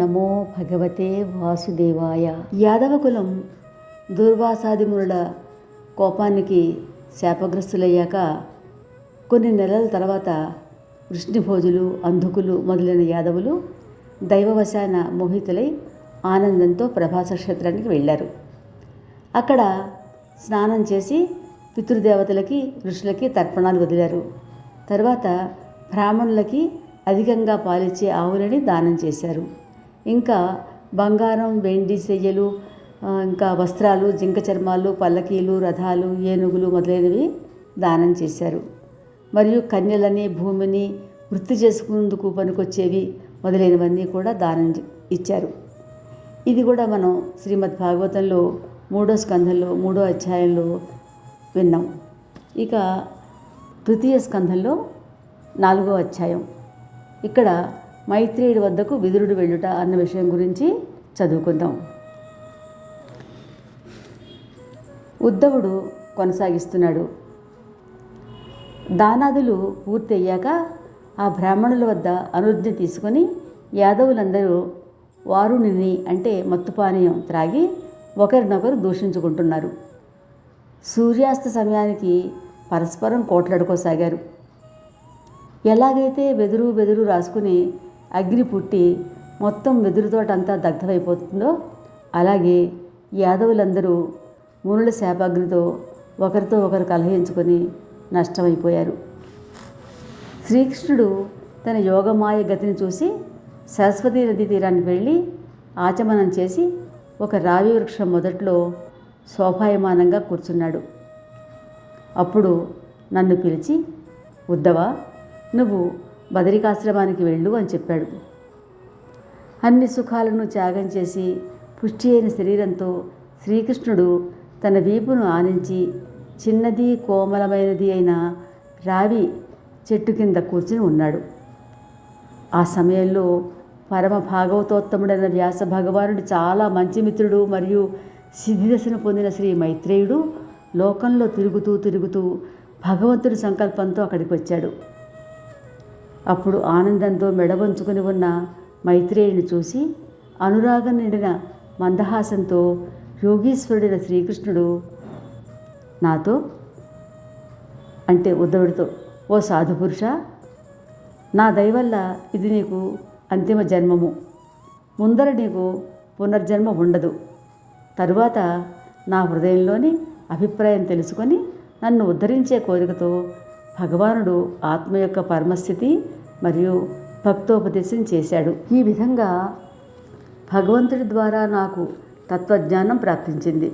నమో భగవతే వాసుదేవాయ యాదవ కులం దూర్వాసాదిమునుల కోపానికి శాపగ్రస్తులయ్యాక కొన్ని నెలల తర్వాత వృష్ణిభోజులు అంధుకులు మొదలైన యాదవులు దైవవశాన మోహితులై ఆనందంతో ప్రభాస క్షేత్రానికి వెళ్ళారు. అక్కడ స్నానం చేసి పితృదేవతలకి ఋషులకి తర్పణాలు వదిలారు. తర్వాత బ్రాహ్మణులకి అధికంగా పాలిచ్చే ఆవులని దానం చేశారు. ఇంకా బంగారం వెండి సెయ్యలు ఇంకా వస్త్రాలు జింక చర్మాలు పల్లకీలు రథాలు ఏనుగులు మొదలైనవి దానం చేశారు. మరియు కన్యలని భూమిని వృత్తి చేసుకునేందుకు పనికొచ్చేవి మొదలైనవన్నీ కూడా దానం ఇచ్చారు. ఇది కూడా మనం శ్రీమద్ భాగవతంలో మూడో స్కంధంలో మూడో అధ్యాయంలో విన్నాం. ఇక తృతీయ స్కంధంలో నాలుగో అధ్యాయం. ఇక్కడ మైత్రేయుడి వద్దకు విదురుడు వెళ్ళుట అన్న విషయం గురించి చదువుకుందాం. ఉద్ధవుడు కొనసాగిస్తున్నాడు. దానాదులు పూర్తి అయ్యాక ఆ బ్రాహ్మణుల వద్ద అనుజ్ఞ తీసుకొని యాదవులందరూ వారుణిని అంటే మత్తుపానీయం త్రాగి ఒకరినొకరు దూషించుకుంటున్నారు. సూర్యాస్త సమయానికి పరస్పరం కోట్లాడుకోసాగారు. ఎలాగైతే వెదురు వెదురు రాసుకుని అగ్ని పుట్టి మొత్తం వెదురుతోటంతా దగ్ధమైపోతుందో అలాగే యాదవులందరూ మునుల శాపాగ్నితో ఒకరితో ఒకరు కలహించుకొని నష్టమైపోయారు. శ్రీకృష్ణుడు తన యోగమాయ గతిని చూసి సరస్వతీ నదీ తీరానికి వెళ్ళి ఆచమనం చేసి ఒక రావి వృక్షం మొదట్లో శోభాయమానంగా కూర్చున్నాడు. అప్పుడు నన్ను పిలిచి ఉద్దవా నువ్వు బదరికాశ్రమానికి వెళ్ళు అని చెప్పాడు. అన్ని సుఖాలను త్యాగం చేసి పుష్టి అయిన శరీరంతో శ్రీకృష్ణుడు తన వీపును ఆనించి చిన్నది కోమలమైనది అయిన రావి చెట్టు కింద కూర్చుని ఉన్నాడు. ఆ సమయంలో పరమ భాగవతోత్తముడైన వ్యాస భగవానుడు చాలా మంచి మిత్రుడు మరియు సిద్ధిదశను పొందిన శ్రీ మైత్రేయుడు లోకంలో తిరుగుతూ తిరుగుతూ భగవంతుడి సంకల్పంతో అక్కడికి వచ్చాడు. అప్పుడు ఆనందంతో మెడవంచుకుని ఉన్న మైత్రేయుని చూసి అనురాగం నిండిన మందహాసంతో యోగీశ్వరుడైన శ్రీకృష్ణుడు నాతో అంటే ఉద్ధవుడితో ఓ సాధుపురుష నా దయవల్ల ఇది నీకు అంతిమ జన్మము. ముందర నీకు పునర్జన్మ ఉండదు. తరువాత నా హృదయంలోని అభిప్రాయం తెలుసుకొని నన్ను ఉద్ధరించే కోరికతో భగవానుడు ఆత్మ యొక్క పరమస్థితి మరియు భక్తోపదేశం చేశాడు. ఈ విధంగా భగవంతుడి ద్వారా నాకు తత్వజ్ఞానం ప్రాప్తించింది.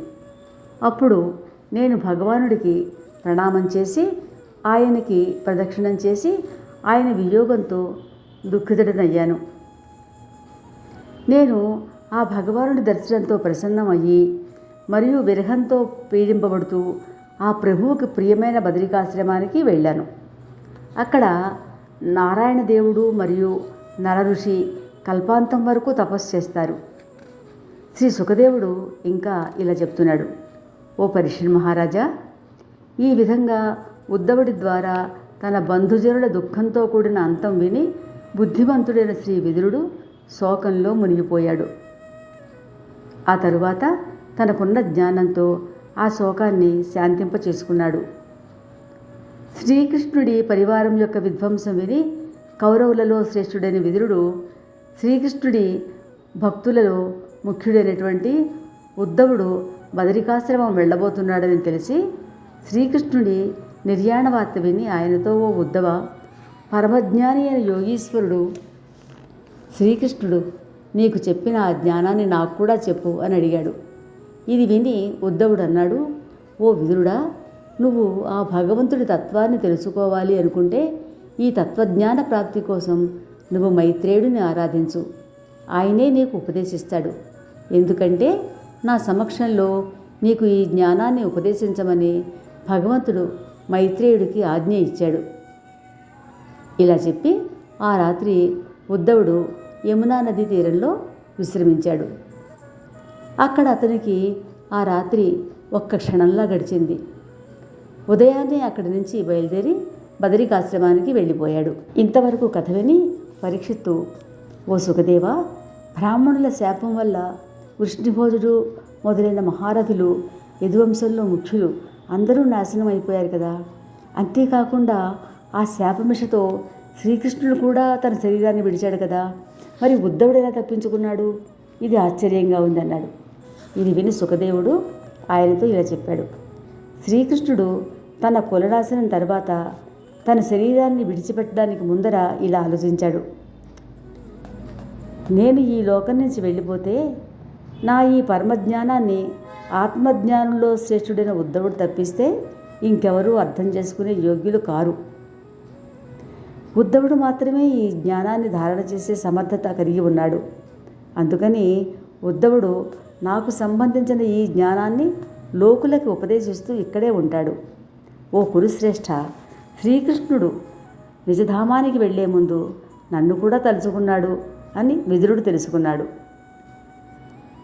అప్పుడు నేను భగవానుడికి ప్రణామం చేసి ఆయనకి ప్రదక్షిణం చేసి ఆయన వియోగంతో దుఃఖితుడనయ్యాను. నేను ఆ భగవానుడి దర్శనంతో ప్రసన్నమయ్యి మరియు విరహంతో పీడింపబడుతూ ఆ ప్రభువుకి ప్రియమైన బదరికాశ్రమానికి వెళ్ళాను. అక్కడ నారాయణ దేవుడు మరియు నర ఋషి కల్పాంతం వరకు తపస్సు చేస్తారు. శ్రీ సుఖదేవుడు ఇంకా ఇలా చెప్తున్నాడు. ఓ పరిశ్రమ మహారాజా ఈ విధంగా ఉద్ధవుడి ద్వారా తన బంధుజనుల దుఃఖంతో కూడిన అంతం విని బుద్ధిమంతుడైన శ్రీ విదురుడు శోకంలో మునిగిపోయాడు. ఆ తరువాత తనకున్న జ్ఞానంతో ఆ శోకాన్ని శాంతింప చేసుకున్నాడు శ్రీకృష్ణుడి పరివారం యొక్క విధ్వంసం విని కౌరవులలో శ్రేష్ఠుడైన విదురుడు శ్రీకృష్ణుడి భక్తులలో ముఖ్యుడైనటువంటి ఉద్ధవుడు బదరికాశ్రమం వెళ్ళబోతున్నాడని తెలిసి శ్రీకృష్ణుడి నిర్యాణ వార్త విని ఆయనతో ఓ ఉద్ధవ పరమజ్ఞాని అయిన యోగీశ్వరుడు శ్రీకృష్ణుడు నీకు చెప్పిన ఆ జ్ఞానాన్ని నాకు కూడా చెప్పు అని అడిగాడు. ఇది విని ఉద్ధవుడు అన్నాడు ఓ విదురుడా నువ్వు ఆ భగవంతుడి తత్వాన్ని తెలుసుకోవాలి అనుకుంటే ఈ తత్వజ్ఞాన ప్రాప్తి కోసం నువ్వు మైత్రేయుడిని ఆరాధించు. ఆయనే నీకు ఉపదేశిస్తాడు. ఎందుకంటే నా సమక్షంలో నీకు ఈ జ్ఞానాన్ని ఉపదేశించమని భగవంతుడు మైత్రేయుడికి ఆజ్ఞ ఇచ్చాడు. ఇలా చెప్పి ఆ రాత్రి ఉద్ధవుడు యమునా నది తీరంలో విశ్రమించాడు. అక్కడ అతనికి ఆ రాత్రి ఒక్క క్షణంలా గడిచింది. ఉదయాన్నే అక్కడి నుంచి బయలుదేరి బదరికాశ్రమానికి వెళ్ళిపోయాడు. ఇంతవరకు కథ విని పరీక్షిత్తు ఓ సుఖదేవ బ్రాహ్మణుల శాపం వల్ల వృష్ణిభోజుడు మొదలైన మహారథులు యదువంశంలో ముఖ్యులు అందరూ నాశనం అయిపోయారు కదా. అంతేకాకుండా ఆ శాపమిషతో శ్రీకృష్ణుడు కూడా తన శరీరాన్ని విడిచాడు కదా. మరి ఉద్ధవుడు ఎలా తప్పించుకున్నాడు? ఇది ఆశ్చర్యంగా ఉందన్నాడు. ఇది విని సుఖదేవుడు ఆయనతో ఇలా చెప్పాడు. శ్రీకృష్ణుడు తన కులనాశనం తర్వాత తన శరీరాన్ని విడిచిపెట్టడానికి ముందర ఇలా ఆలోచించాడు. నేను ఈ లోకం నుంచి వెళ్ళిపోతే నా ఈ పరమజ్ఞానాన్ని ఆత్మజ్ఞానంలో శ్రేష్ఠుడైన ఉద్ధవుడు తప్పిస్తే ఇంకెవరూ అర్థం చేసుకునే యోగ్యులు కారు. ఉద్ధవుడు మాత్రమే ఈ జ్ఞానాన్ని ధారణ చేసే సమర్థత కలిగి ఉన్నాడు. అందుకని ఉద్ధవుడు నాకు సంబంధించిన ఈ జ్ఞానాన్ని లోకులకి ఉపదేశిస్తూ ఇక్కడే ఉంటాడు. ఓ కురుశ్రేష్ఠ శ్రీకృష్ణుడు నిజధామానికి వెళ్ళే ముందు నన్ను కూడా తలుచుకున్నాడు అని విదురుడు తెలుసుకున్నాడు.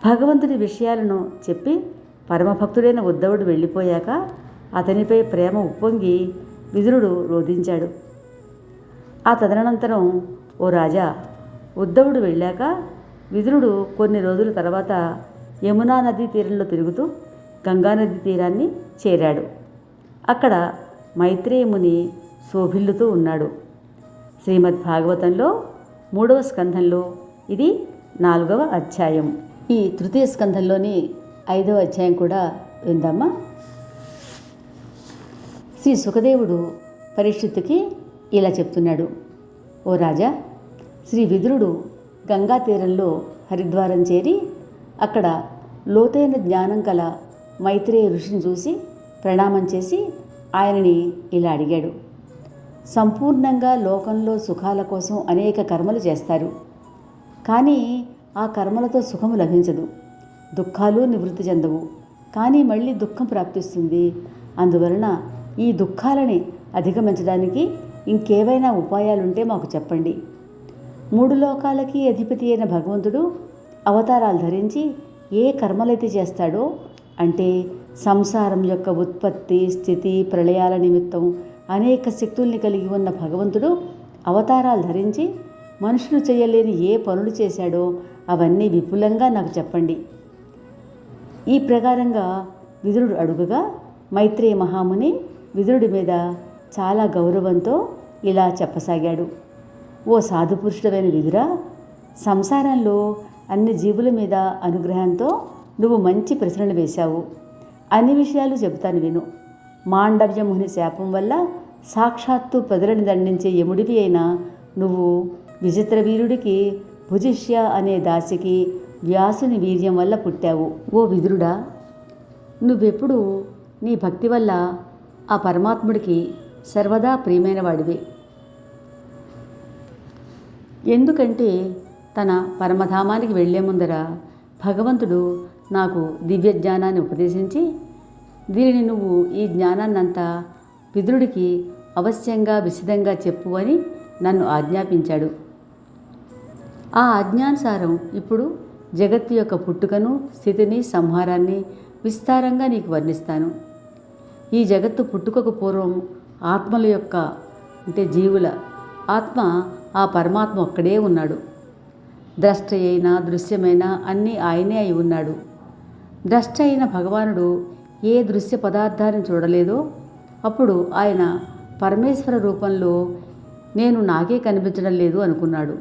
భగవంతుడి విషయాలను చెప్పి పరమభక్తుడైన ఉద్ధవుడు వెళ్ళిపోయాక అతనిపై ప్రేమ ఉప్పొంగి విదురుడు రోధించాడు. ఆ తదనంతరం ఓ రాజా ఉద్ధవుడు వెళ్ళాక విదురుడు కొన్ని రోజుల తర్వాత యమునా నదీ తీరంలో తిరుగుతూ గంగానది తీరాన్ని చేరాడు. అక్కడ మైత్రేయముని శోభిల్లుతూ ఉన్నాడు. శ్రీమద్ భాగవతంలో మూడవ స్కంధంలో ఇది నాలుగవ అధ్యాయం. ఈ తృతీయ స్కంధంలోని ఐదవ అధ్యాయం కూడా విందామా? శ్రీ సుఖదేవుడు పరిషత్తుకి ఇలా చెప్తున్నాడు. ఓ రాజా శ్రీ విదురుడు గంగా తీరంలో హరిద్వారం చేరి అక్కడ లోతైన జ్ఞానం గల మైత్రేయ ఋషిని చూసి ప్రణామం చేసి ఆయనని ఇలా అడిగాడు. సంపూర్ణంగా లోకంలో సుఖాల కోసం అనేక కర్మలు చేస్తారు. కానీ ఆ కర్మలతో సుఖము లభించదు. దుఃఖాలు నివృత్తి చెందవు. కానీ మళ్ళీ దుఃఖం ప్రాప్తిస్తుంది. అందువలన ఈ దుఃఖాలని అధిగమించడానికి ఇంకేవైనా ఉపాయాలుంటే మాకు చెప్పండి. మూడు లోకాలకి అధిపతి అయిన భగవంతుడు అవతారాలు ధరించి ఏ కర్మలైతే చేస్తాడో అంటే సంసారం యొక్క ఉత్పత్తి స్థితి ప్రళయాల నిమిత్తం అనేక శక్తుల్ని కలిగి ఉన్న భగవంతుడు అవతారాలు ధరించి మనుషులు చేయలేని ఏ పనులు చేశాడో అవన్నీ విపులంగా నాకు చెప్పండి. ఈ ప్రకారంగా విదురుడు అడుగుగా మైత్రేయ మహాముని విదురుడి మీద చాలా గౌరవంతో ఇలా చెప్పసాగాడు. ఓ సాధుపురుషుడమైన విదురా సంసారంలో అన్ని జీవుల మీద అనుగ్రహంతో నువ్వు మంచి ప్రశ్నలు వేశావు. అన్ని విషయాలు చెబుతాను విను. మాండవ్యముని శాపం వల్ల సాక్షాత్తు ప్రజలను దండించే యముడివి అయిన నువ్వు విచిత్ర వీరుడికి భుజిష్య అనే దాసికి వ్యాసుని వీర్యం వల్ల పుట్టావు. ఓ విదురుడా! నువ్వెప్పుడు నీ భక్తి వల్ల ఆ పరమాత్ముడికి సర్వదా ప్రియమైన వాడివి. ఎందుకంటే తన పరమధామానికి వెళ్ళే ముందర భగవంతుడు నాకు దివ్య జ్ఞానాన్ని ఉపదేశించి దీనిని నువ్వు ఈ జ్ఞానాన్నంతా విదురుడికి అవశ్యంగా విశదంగా చెప్పు అని నన్ను ఆజ్ఞాపించాడు. ఆ ఆజ్ఞానుసారం ఇప్పుడు జగత్తు యొక్క పుట్టుకను స్థితిని సంహారాన్ని విస్తారంగా నీకు వర్ణిస్తాను. ఈ జగత్తు పుట్టుకకు పూర్వం ఆత్మల యొక్క అంటే జీవుల ఆత్మ ఆ పరమాత్మ ఒక్కడే ఉన్నాడు. ద్రష్ట అయిన దృశ్యమైన అన్నీ ఆయనే అయి ఉన్నాడు. ద్రష్ట అయిన భగవానుడు ఏ దృశ్య పదార్థాన్ని చూడలేదో అప్పుడు ఆయన పరమేశ్వర రూపంలో నేను నాకే కనిపించడం లేదు అనుకున్నాడు.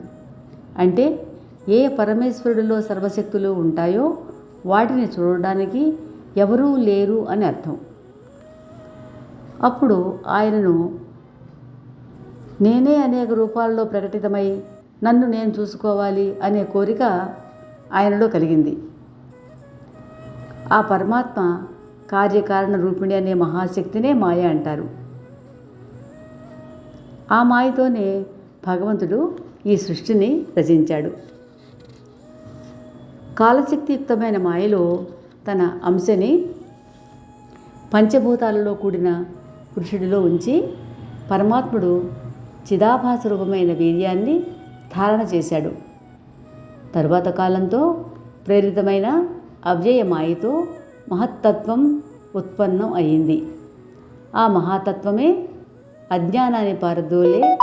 అంటే ఏ పరమేశ్వరుడిలో సర్వశక్తులు ఉంటాయో వాటిని చూడడానికి ఎవరూ లేరు అని అర్థం. అప్పుడు ఆయనను నేనే అనేక రూపాల్లో ప్రకటితమై నన్ను నేను చూసుకోవాలి అనే కోరిక ఆయనలో కలిగింది. ఆ పరమాత్మ కార్యకారణ రూపిణి అనే మహాశక్తినే మాయ అంటారు. ఆ మాయతోనే భగవంతుడు ఈ సృష్టిని రచించాడు. కాలశక్తియుక్తమైన మాయలో తన అంశని పంచభూతాలలో కూడిన పురుషుడిలో ఉంచి పరమాత్ముడు చిదాభాస రూపమైన వీర్యాన్ని ధారణ చేశాడు. తరువాత కాలంతో ప్రేరితమైన అవ్యయమాయతో మహత్తత్వం ఉత్పన్నం అయింది. ఆ మహాతత్వమే అజ్ఞానాన్ని పారదోలే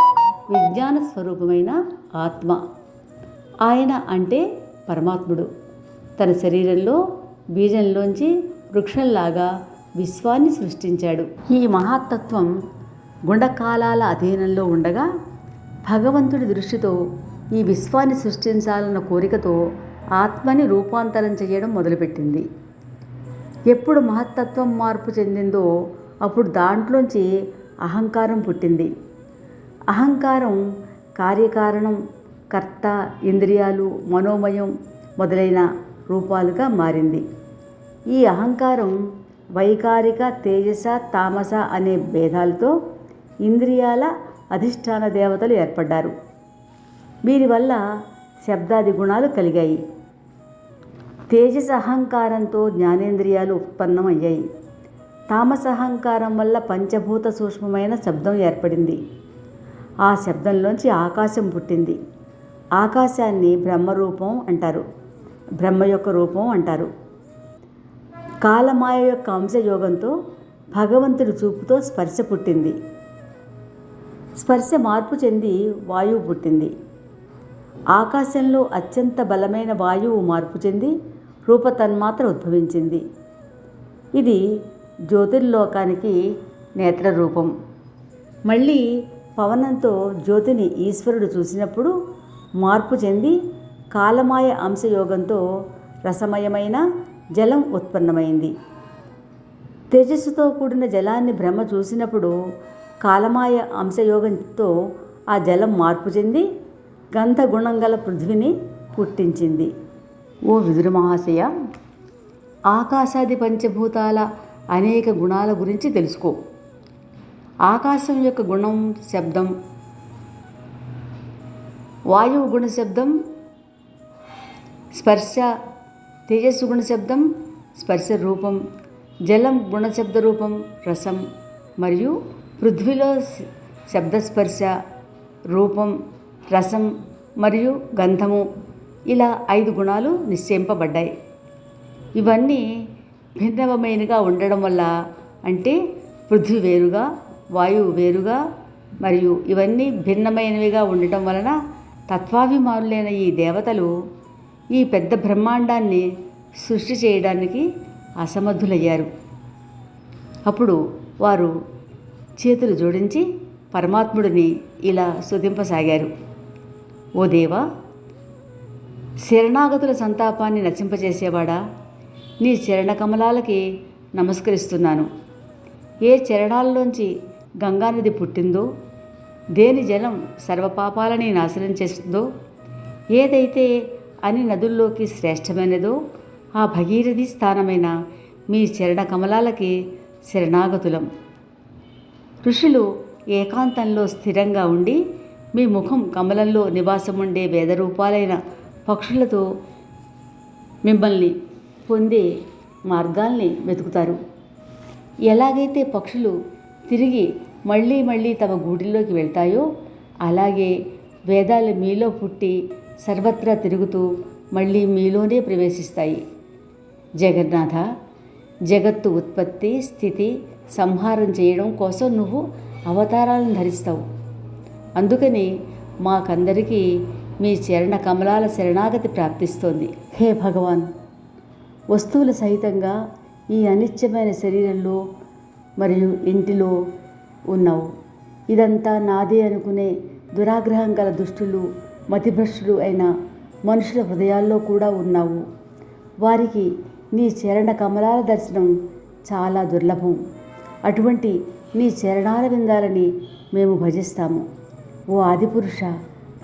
విజ్ఞాన స్వరూపమైన ఆత్మ. ఆయన అంటే పరమాత్ముడు. తన శరీరంలో బీజంలోంచి వృక్షంలాగా విశ్వాన్ని సృష్టించాడు. ఈ మహాతత్వం గుండకాలాల అధీనంలో ఉండగా భగవంతుడి దృష్టితో ఈ విశ్వాన్ని సృష్టించాలన్న కోరికతో ఆత్మని రూపాంతరం చేయడం మొదలుపెట్టింది. ఎప్పుడు మహత్తత్వం మార్పు చెందిందో అప్పుడు దాంట్లోంచి అహంకారం పుట్టింది. అహంకారం కార్యకారణం కర్త ఇంద్రియాలు మనోమయం మొదలైన రూపాలుగా మారింది. ఈ అహంకారం వైకారిక తేజస తామస అనే భేదాలతో ఇంద్రియాల అధిష్టాన దేవతలు ఏర్పడ్డారు. వీరి వల్ల శబ్దాది గుణాలు కలిగాయి. తేజస్ అహంకారంతో జ్ఞానేంద్రియాలు ఉత్పన్నమయ్యాయి. తామస అహంకారం వల్ల పంచభూత సూక్ష్మమైన శబ్దం ఏర్పడింది. ఆ శబ్దంలోంచి ఆకాశం పుట్టింది. ఆకాశాన్ని బ్రహ్మరూపం అంటారు. బ్రహ్మ యొక్క రూపం అంటారు. కాలమాయ యొక్క అంశయోగంతో భగవంతుడి చూపుతో స్పర్శ పుట్టింది. స్పర్శ మార్పు చెంది వాయువు పుట్టింది. ఆకాశంలో అత్యంత బలమైన వాయువు మార్పు చెంది రూపతన్మాత్ర ఉద్భవించింది. ఇది జ్యోతిర్లోకానికి నేత్ర రూపం మళ్ళీ పవనంతో జ్యోతిని ఈశ్వరుడు చూసినప్పుడు మార్పు చెంది కాలమాయ అంశయోగంతో రసమయమైన జలం ఉత్పన్నమైంది. తేజస్సుతో కూడిన జలాన్ని బ్రహ్మ చూసినప్పుడు కాలమాయ అంశయోగంతో ఆ జలం మార్పు చెంది గంధగుణం గల పృథ్వీని పుట్టించింది. ఓ విదురు మహాశయ ఆకాశాది పంచభూతాల అనేక గుణాల గురించి తెలుసుకో. ఆకాశం యొక్క గుణం శబ్దం వాయువు గుణ శబ్దం స్పర్శ తేజస్సు గుణ శబ్దం స్పర్శ రూపం జలం గుణశబ్ద రూపం రసం మరియు పృథ్వీలో శబ్దస్పర్శ రూపం రసం మరియు గంధము ఇలా ఐదు గుణాలు నిశ్చయింపబడ్డాయి. ఇవన్నీ భిన్నమైనగా ఉండడం వల్ల అంటే పృథ్వీ వేరుగా వాయువు వేరుగా మరియు ఇవన్నీ భిన్నమైనవిగా ఉండటం వలన తత్వాభిమానులైన ఈ దేవతలు ఈ పెద్ద బ్రహ్మాండాన్ని సృష్టి చేయడానికి అసమర్థులయ్యారు. అప్పుడు వారు చేతులు జోడించి పరమాత్ముడిని ఇలా స్తుతింపసాగారు ఓ దేవా శరణాగతుల సంతాపాన్ని నశింపజేసేవాడా? నీ చరణ కమలాలకి నమస్కరిస్తున్నాను. ఏ చరణాల్లోంచి గంగానది పుట్టిందో దేని జలం సర్వపాపాలని నాశనం చేస్తుందో ఏదైతే అని నదుల్లోకి శ్రేష్టమైనదో ఆ భగీరథి స్థానమైన మీ చరణ కమలాలకి శరణాగతులం. ఋషులు ఏకాంతంలో స్థిరంగా ఉండి మీ ముఖం కమలంలో నివాసం ఉండే వేదరూపాలైన పక్షులతో మిమ్మల్ని పొందే మార్గాల్ని వెతుకుతారు. ఎలాగైతే పక్షులు తిరిగి మళ్ళీ మళ్ళీ తమ గూటిలోకి వెళ్తాయో అలాగే వేదాలు మీలో పుట్టి సర్వత్రా తిరుగుతూ మళ్ళీ మీలోనే ప్రవేశిస్తాయి. జగన్నాథ జగత్తు ఉత్పత్తి స్థితి సంహారం చేయడం కోసం నువ్వు అవతారాలను ధరిస్తావు. అందుకని మాకందరికీ మీ చరణ కమలాల శరణాగతి ప్రాప్తిస్తోంది. హే భగవాన్! వస్తువుల సహితంగా ఈ అనిత్యమైన శరీరంలో మరియు ఇంటిలో ఉన్నావు. ఇదంతా నాదే అనుకునే దురాగ్రహం గల దుష్టులు మతిభ్రష్టులు అయిన మనుషుల హృదయాల్లో కూడా ఉన్నావు. వారికి నీ చరణ కమలాల దర్శనం చాలా దుర్లభం. అటువంటి నీ చరణాల విందాలని మేము భజిస్తాము. ఓ ఆదిపురుష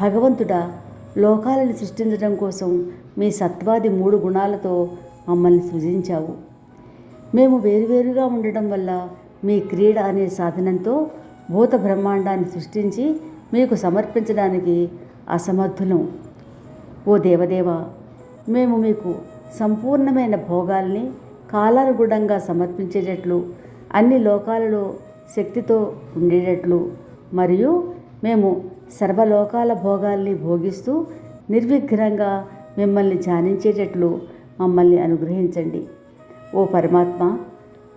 భగవంతుడా లోకాలను సృష్టించడం కోసం మీ సత్వాది మూడు గుణాలతో మమ్మల్ని సృజించావు. మేము వేరువేరుగా ఉండడం వల్ల మీ క్రీడ అనే సాధనంతో భూత బ్రహ్మాండాన్ని సృష్టించి మీకు సమర్పించడానికి అసమర్థులం. ఓ దేవదేవ మేము మీకు సంపూర్ణమైన భోగాల్ని కాలానుగుణంగా సమర్పించేటట్లు అన్ని లోకాలలో శక్తితో ఉండేటట్లు మరియు మేము సర్వలోకాల భోగాల్ని భోగిస్తూ నిర్విఘ్నంగా మిమ్మల్ని ధ్యానించేటట్లు మమ్మల్ని అనుగ్రహించండి. ఓ పరమాత్మ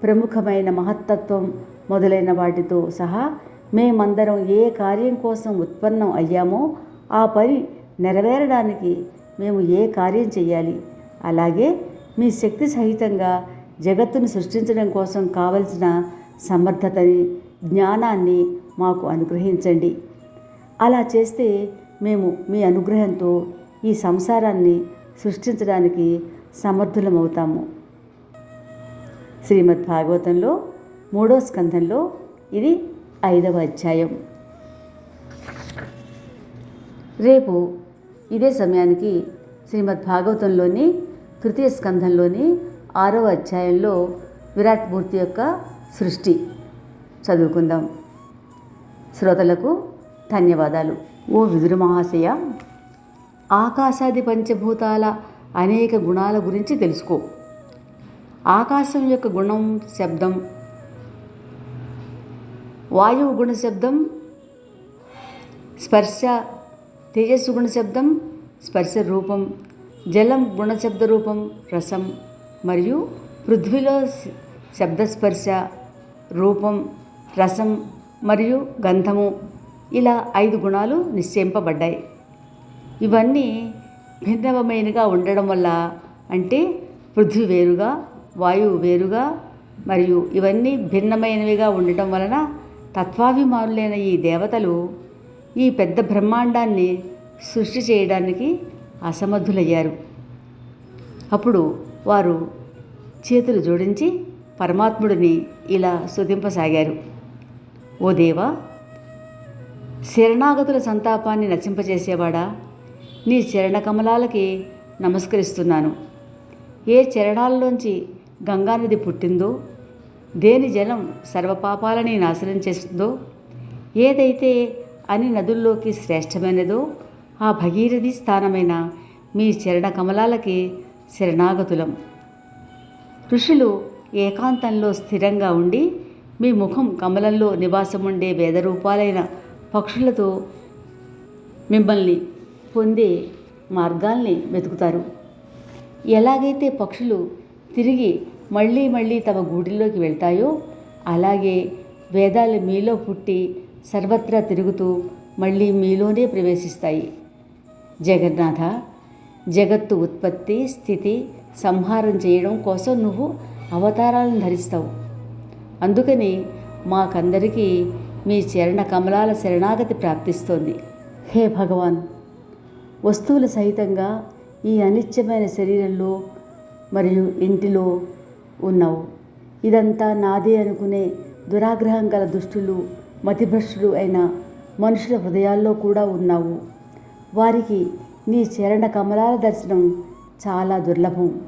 ప్రముఖమైన మహత్తత్వం మొదలైన వాటితో సహా మేమందరం ఏ కార్యం కోసం ఉత్పన్నం అయ్యామో ఆ పని నెరవేరడానికి మేము ఏ కార్యం చేయాలి? అలాగే మీ శక్తి సహితంగా జగత్తును సృష్టించడం కోసం కావలసిన సమర్థతని జ్ఞానాన్ని మాకు అనుగ్రహించండి. అలా చేస్తే మేము మీ అనుగ్రహంతో ఈ సంసారాన్ని సృష్టించడానికి సమర్థులమవుతాము. శ్రీమద్ భాగవతంలో మూడో స్కంధంలో ఇది ఐదవ అధ్యాయం. రేపు ఇదే సమయానికి శ్రీమద్ భాగవతంలోని తృతీయ స్కంధంలోని ఆరవ అధ్యాయంలో విరాట్ మూర్తి యొక్క సృష్టి. చదువుకుందాం. శ్రోతలకు ధన్యవాదాలు. ఓ విదురు మహాశయ ఆకాశాది పంచభూతాల అనేక గుణాల గురించి తెలుసుకో. ఆకాశం యొక్క గుణం శబ్దం. వాయువు గుణ శబ్దం స్పర్శ. తేజస్సు గుణ శబ్దం స్పర్శ రూపం. జలం గుణశబ్ద రూపం రసం. మరియు పృథ్వీలో శబ్దస్పర్శ రూపం రసం మరియు గంధము ఇలా ఐదు గుణాలు నిశ్చయింపబడ్డాయి. ఇవన్నీ భిన్నమైనగా ఉండడం వల్ల అంటే పృథ్వీ వేరుగా వాయువు వేరుగా మరియు ఇవన్నీ భిన్నమైనవిగా ఉండటం వలన తత్వాభిమానులైన ఈ దేవతలు ఈ పెద్ద బ్రహ్మాండాన్ని సృష్టి చేయడానికి అసమర్థులయ్యారు. అప్పుడు వారు చేతులు జోడించి పరమాత్ముడిని ఇలా స్తుతింపసాగారు ఓ దేవా శరణాగతుల సంతాపాన్ని నశింపచేసేవాడా నీ చరణ కమలాలకి నమస్కరిస్తున్నాను. ఏ చరణాల్లోంచి గంగానది పుట్టిందో దేని జలం సర్వపాపాలని నాశనం చేస్తుందో ఏదైతే అన్ని నదుల్లోకి శ్రేష్టమైనదో ఆ భగీరథి స్థానమైన మీ చరణ కమలాలకి శరణాగతులం. ఋషులు ఏకాంతంలో స్థిరంగా ఉండి మీ ముఖం కమలంలో నివాసముండే వేదరూపాలైన పక్షులతో మిమ్మల్ని పొందే మార్గాల్ని వెతుకుతారు. ఎలాగైతే పక్షులు తిరిగి మళ్ళీ మళ్ళీ తమ గూటిల్లోకి వెళ్తాయో అలాగే వేదాలు మీలో పుట్టి సర్వత్రా తిరుగుతూ మళ్ళీ మీలోనే ప్రవేశిస్తాయి. జగన్నాథ జగత్తు ఉత్పత్తి స్థితి సంహారం చేయడం కోసం నువ్వు అవతారాలను ధరిస్తావు. అందుకని మాకందరికీ మీ చరణ కమలాల శరణాగతి ప్రాప్తిస్తోంది. హే భగవాన్! వస్తువుల సహితంగా ఈ అనిత్యమైన శరీరంలో మరియు ఇంటిలో ఉన్నావు. ఇదంతా నాదే అనుకునే దురాగ్రహం గల దుష్టులు మతిభ్రష్టులు అయిన మనుషుల హృదయాల్లో కూడా ఉన్నావు. వారికి నీ చరణ కమలాల దర్శనం చాలా దుర్లభం.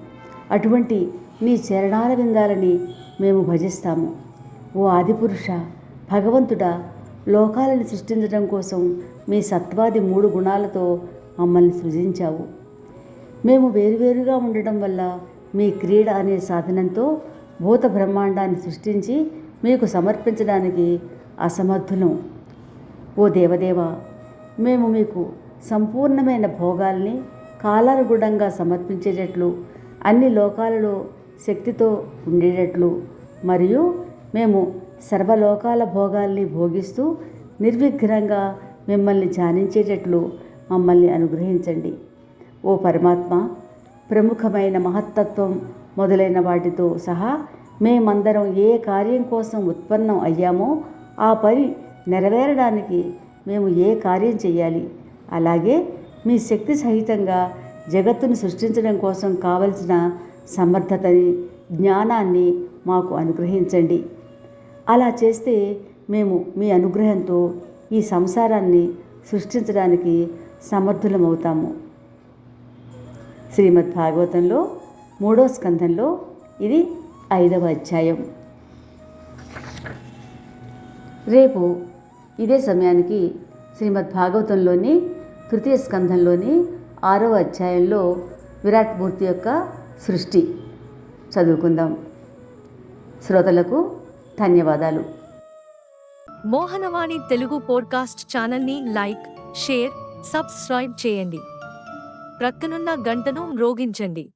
అటువంటి నీ చరణాల విందాలని మేము భజిస్తాము. ఓ ఆదిపురుష భగవంతుడా లోకాలను సృష్టించడం కోసం మీ సత్వాది మూడు గుణాలతో మమ్మల్ని సృజించావు. మేము వేరువేరుగా ఉండడం వల్ల మీ క్రీడ అనే సాధనంతో భూత బ్రహ్మాండాన్ని సృష్టించి మీకు సమర్పించడానికి అసమర్థులం. ఓ దేవదేవ మేము మీకు సంపూర్ణమైన భోగాల్ని కాలానుగుణంగా సమర్పించేటట్లు అన్ని లోకాలలో శక్తితో ఉండేటట్లు. మరియు మేము సర్వలోకాల భోగాల్ని భోగిస్తూ నిర్విఘ్నంగా మిమ్మల్ని ధ్యానించేటట్లు మమ్మల్ని అనుగ్రహించండి. ఓ పరమాత్మ ప్రముఖమైన మహత్తత్వం మొదలైన వాటితో సహా మేమందరం ఏ కార్యం కోసం ఉత్పన్నం అయ్యామో ఆ పని నెరవేరడానికి మేము ఏ కార్యం చేయాలి? అలాగే మీ శక్తి సహితంగా జగత్తును సృష్టించడం కోసం కావలసిన సమర్థతని జ్ఞానాన్ని మాకు అనుగ్రహించండి. అలా చేస్తే మేము మీ అనుగ్రహంతో ఈ సంసారాన్ని సృష్టించడానికి సమర్థులమవుతాము. శ్రీమద్ భాగవతంలో మూడో స్కంధంలో ఇది ఐదవ అధ్యాయం. రేపు ఇదే సమయానికి శ్రీమద్ భాగవతంలోని తృతీయ స్కంధంలోని ఆరవ అధ్యాయంలో విరాట్ మూర్తి యొక్క సృష్టి. చదువుకుందాం. శ్రోతలకు ధన్యవాదాలు. మోహనవాణి తెలుగు పోడ్కాస్ట్ ఛానల్ని లైక్ షేర్ సబ్స్క్రైబ్ చేయండి. ప్రక్కనున్న గంటను మ్రోగించండి.